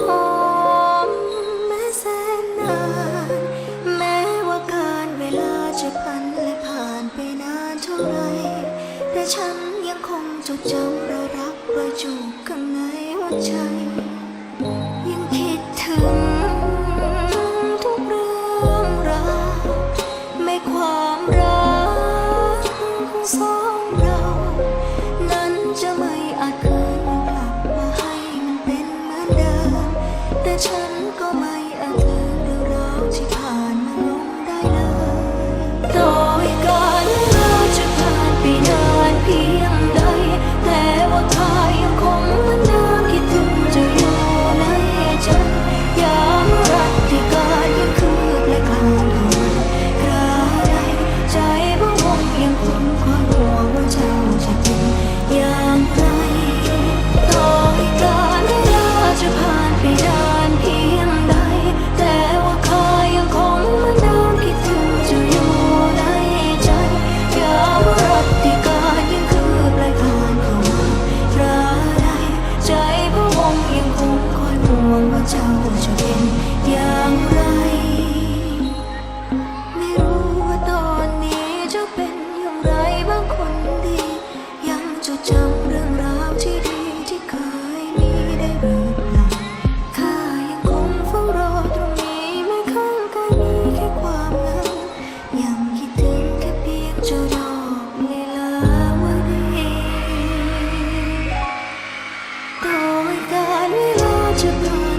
หอแม้แสนนาน แม้ว่าการเวลาจะพันและผ่านไปนานเท่าไร แต่ฉันยังคงจดจำรอยรักรอจูข้างในหัวใจ ยังคิดถึงทุกเรื่องราวไม่ความรักสอง ฉัน 忘了叫我。to call.